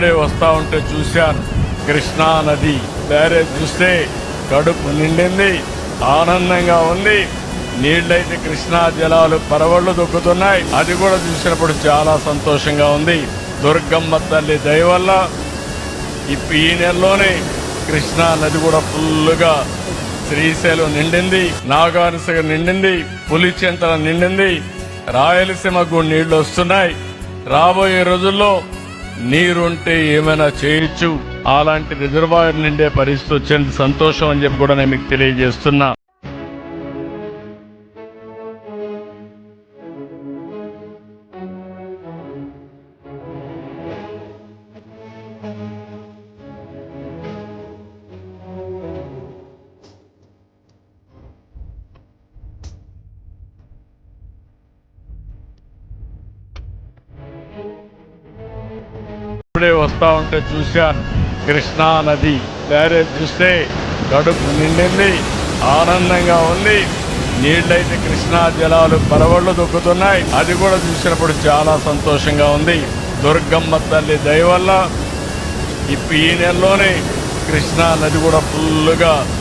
ఇప్పుడే వస్తూ ఉంటే చూశాను. కృష్ణా నది బ్యారేజ్ చూస్తే కడుపు నిండింది ఆనందంగా ఉంది. నీళ్ళైతే కృష్ణా జలాలు పరవళ్ళు దొక్కుతున్నాయి. అది కూడా చూసినప్పుడు చాలా సంతోషంగా ఉంది. దుర్గమ్మ తల్లి దయ వల్ల ఈ నెలలోనే కృష్ణా నది కూడా ఫుల్లుగా శ్రీశైలం నిండింది నాగార్జున నిండింది పులిచెంతల నిండింది. రాయలసీమకు నీళ్ళు వస్తున్నాయి. రాబోయే రోజుల్లో నీరుంటే ఏమైనా చేయొచ్చు. అలాంటి రిజర్వాయర్ నిండే పరిస్థితి వచ్చేందుకు సంతోషం అని చెప్పి కూడా నేను మీకు తెలియజేస్తున్నా. ఇప్పుడే వస్తా ఉంటే చూశాను. కృష్ణా నది. బ్యారేజ్ చూస్తే కడుపు నిండింది. ఆనందంగా ఉంది. నీళ్ళైతే కృష్ణా జలాలు పరవళ్ళు దొక్కుతున్నాయి. అది కూడా చూసినప్పుడు చాలా సంతోషంగా ఉంది. దుర్గమ్మ తల్లి దయ వల్ల ఈ నెలలోనే కృష్ణా నది కూడా ఫుల్గా